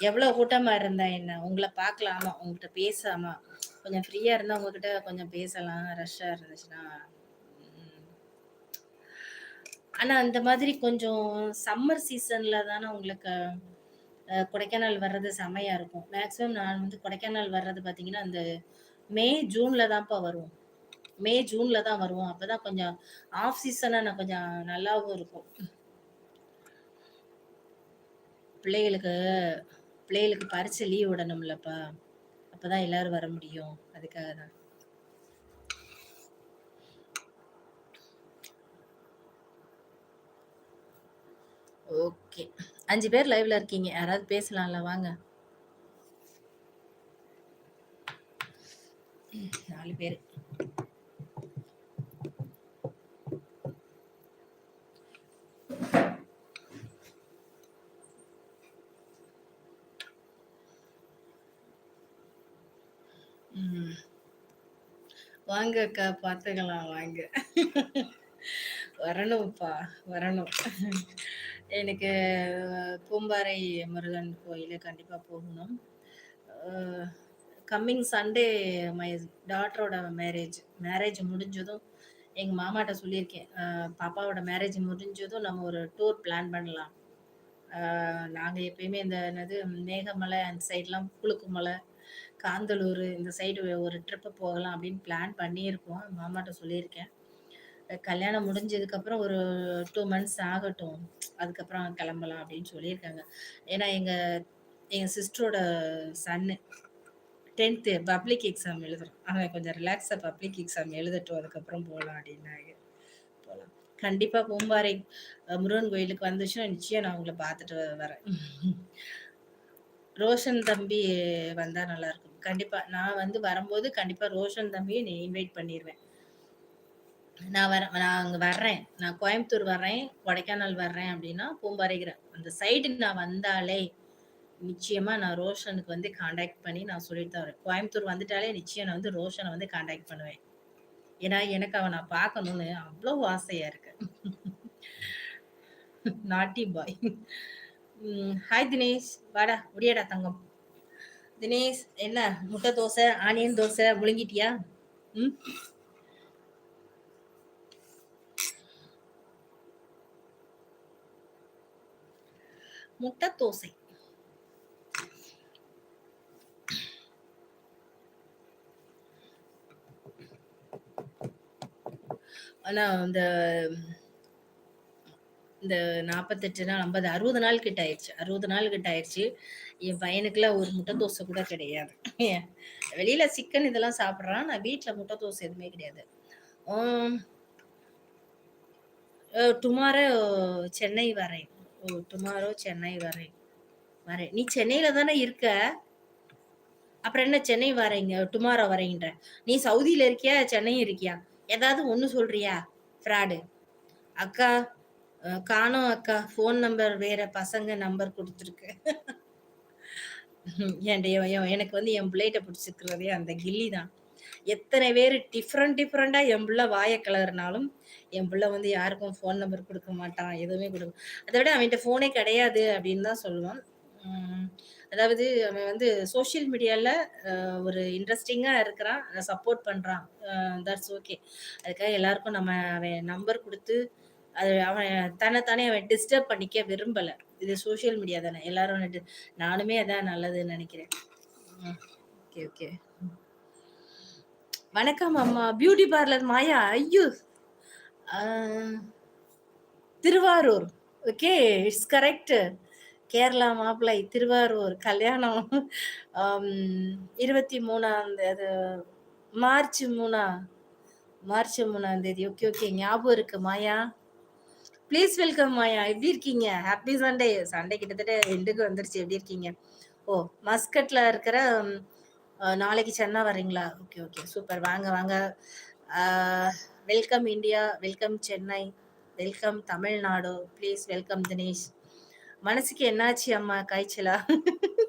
எவ்வளோ கூட்டமா இருந்தா என்ன? உங்களை பார்க்கலாமா? உங்ககிட்ட பேசாமா? கொஞ்சம் ஃப்ரீயா இருந்தா உங்ககிட்ட கொஞ்சம் பேசலாம். ரஷ்ஷா இருந்துச்சுன்னா. ஆனால் ஆனா அந்த மாதிரி கொஞ்சம் சம்மர் சீசன்ல தானே உங்களுக்கு கொடைக்கானல் வர்றது செம்மையா இருக்கும். மேக்ஸிமம் நான் வந்து கொடைக்கானல் வர்றது பார்த்தீங்கன்னா, அந்த மே, ஜூன்ல தான்ப்பா வருவோம். மே, ஜூன்ல தான் வருவோம். அப்பதான் கொஞ்சம் ஆஃப் சீசனா நான் கொஞ்சம் நல்லாவும் இருக்கும். பிள்ளைகளுக்கு பிள்ளைகளுக்கு பறிச்சு லீவ் விடணும்லப்பா. அப்பதான் எல்லாரும் வர முடியும். அதுக்காக தான். ஓகே. அஞ்சு பேர் லைவ்ல இருக்கீங்க. யாராவது பேசலாம்ல வாங்க. நாலு பேரு. ம். வாங்க அக்கா பார்த்துக்கலாம் வாங்க. வரணும்ப்பா, வரணும். எனக்கு பூம்பாறை முருகன் கோயிலு கண்டிப்பாக போகணும். கம்மிங் சண்டே மை டாட்டரோட மேரேஜ். மேரேஜ் முடிஞ்சதும் எங்கள் மாமாட்ட சொல்லியிருக்கேன். பாப்பாவோட மேரேஜ் முடிஞ்சதும் நம்ம ஒரு டூர் பிளான் பண்ணலாம். நாங்கள் எப்பயுமே இந்த என்னது மேகமலை அந்த சைட்லாம் புழுக்குமலை, காந்தலூர் இந்த சைடு ஒரு ட்ரிப்பு போகலாம் அப்படின்னு பிளான் பண்ணியிருக்கோம். மாமாட்ட சொல்லியிருக்கேன். கல்யாணம் முடிஞ்சதுக்கப்புறம் ஒரு டூ மந்த்ஸ் ஆகட்டும். அதுக்கப்புறம் கிளம்பலாம் அப்படின்னு சொல்லியிருக்காங்க. ஏன்னா எங்கள் எங்கள் சிஸ்டரோட சன்னு 10த் பப்ளிக் எக்ஸாம் எழுதுறோம் அவன் கொஞ்சம் ரிலாக்ஸாக பப்ளிக் எக்ஸாம் எழுதட்டும். அதுக்கப்புறம் போகலாம் அப்படின்னாங்க. போகலாம் கண்டிப்பாக பூம்பாறை முருகன் கோயிலுக்கு வந்துச்சுன்னா, நிச்சயம் நான் உங்களை பார்த்துட்டு வரேன். ரோஷன் தம்பி வந்தா நல்லாயிருக்கும். கண்டிப்பா. நான் வந்து வரும்போது கண்டிப்பா ரோஷன் தம்பியை நீ இன்வைட் பண்ணிடுவேன் நான் வரேன் நான் அங்க வர்றேன். நான் கோயம்புத்தூர் வர்றேன், கொடைக்கானல் வர்றேன் அப்படின்னா, பூம்பாறைங்கிற அந்த சைடு நான் வந்தாலே, நிச்சயமா நான் ரோஷனுக்கு வந்து காண்டாக்ட் பண்ணி நான் சொல்லிட்டு தான் வரேன். கோயம்புத்தூர் வந்துட்டாலே நிச்சயம் நான் வந்து ரோஷனை வந்து காண்டாக்ட் பண்ணுவேன். ஏன்னா, எனக்கு அவன பார்க்கணும்னு அவ்வளோ ஆசையா இருக்கு. நாட்டி பாய். ஹாய் தினேஷ். வாடா, ஒடியாடா தங்கம். தினேஷ் என்ன முட்டை தோசை, ஆனியன் தோசை முழுங்கிட்டியா? ம். முட்டை தோசை. ஆனா இந்த இந்த 48 நாள் 50, 60 நாள் கிட்ட ஆயிருச்சு. 60 நாள் கிட்ட ஆயிடுச்சு என் பையனுக்குலாம் ஒரு முட்டை தோசை கூட கிடையாது. வெளியில சிக்கன் இதெல்லாம் சாப்பிட்றான் நான் வீட்டில் முட்டை தோசை எதுவுமே கிடையாது. டுமாரோ சென்னை வரேன். ஓ! டுமாரோ சென்னை வரேன். வரேன். நீ சென்னையில தானே இருக்க? அப்புறம் என்ன சென்னை வரீங்க டுமாரோ வரீங்கன்ற நீ சவுதியில இருக்கியா? சென்னை இருக்கியா? ஏதாவது ஒன்று சொல்றியா? ஃப்ராடு. அக்கா காணோம் அக்கா. ஃபோன் நம்பர் வேற பசங்க நம்பர் கொடுத்துருக்கு எனக்கு வந்து என் பிள்ளைகிட்ட பிடிச்சிருக்கிறதே அந்த கில்லி தான். எத்தனை பேர் டிஃப்ரெண்ட் டிஃப்ரெண்டாக என் பிள்ள வாய கிளறுனாலும், என் பிள்ளை வந்து யாருக்கும் ஃபோன் நம்பர் கொடுக்க மாட்டான். எதுவுமே கொடுக்க அதை விட அவன்கிட்ட ஃபோனே கிடையாது அப்படின்னு தான் சொல்லுவான். அதாவது அவன் வந்து சோஷியல் மீடியாவில் ஒரு இன்ட்ரெஸ்டிங்காக இருக்கிறான். சப்போர்ட் பண்ணுறான் தட்ஸ் ஓகே. அதுக்காக எல்லாருக்கும் நம்ம அவன் நம்பர் கொடுத்து அது அவன் தன்னைத்தானே அவன் டிஸ்டர்ப் பண்ணிக்க விரும்பல. இது சோசியல் மீடியா தானே. எல்லாரும் நானுமே அதான் நல்லதுன்னு நினைக்கிறேன் ம். Okay, okay. வணக்கம் அம்மா. Beauty parlour Maya. ஐயோ! Thiruvarur. Okay. It's correct. Kerala மாப்பிள்ளை திருவாரூர் கல்யாணம் இருபத்தி மூணாம் அது மார்ச் மூணா மார்ச் மூணாம் தேதி. Okay, okay. ஞாபகம் இருக்கு மாயா. ப்ளீஸ் வெல்கம் மாயா. எப்படி இருக்கீங்க? Happy Sunday. சண்டே கிட்டத்தட்ட எண்டுக்கு வந்துருச்சு. எப்படி இருக்கீங்க? ஓ! மஸ்கட்ல இருக்கிற நாளைக்கு சென்னை வரீங்களா? Okay, okay. சூப்பர். வாங்க, வாங்க. Welcome India welcome Chennai, welcome Tamil Nadu. Please welcome Dinesh. மனசுக்கு என்னாச்சு அம்மா? காய்ச்சலா?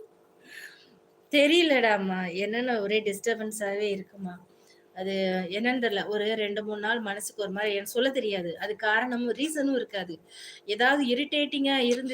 தெரியலடாம்மா. என்னென்ன ஒரே டிஸ்டர்பன்ஸாகவே இருக்குமா. அது என்னன்னு தெரியல. ஒரு 2, 3 நாள் மனசுக்கு ஒரு மாதிரி எனக்கு சொல்ல தெரியாது. அது காரணமும் ரீசனும் இருக்காது. ஏதாவது இரிட்டேட்டிங்கா இருந்து